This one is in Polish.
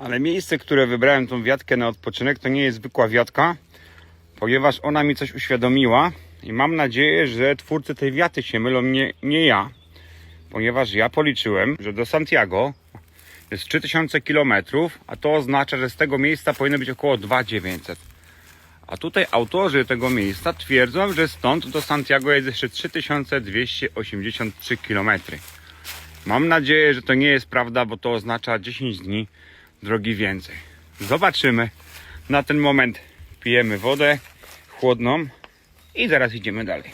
Ale miejsce, które wybrałem tą wiatkę na odpoczynek, to nie jest zwykła wiatka, ponieważ ona mi coś uświadomiła i mam nadzieję, że twórcy tej wiaty się mylą, nie, nie ja. Ponieważ ja policzyłem, że do Santiago jest 3000 km, a to oznacza, że z tego miejsca powinno być około 2900. A tutaj autorzy tego miejsca twierdzą, że stąd do Santiago jest jeszcze 3283 km. Mam nadzieję, że to nie jest prawda, bo to oznacza 10 dni drogi więcej. Zobaczymy. Na ten moment pijemy wodę chłodną i zaraz idziemy dalej.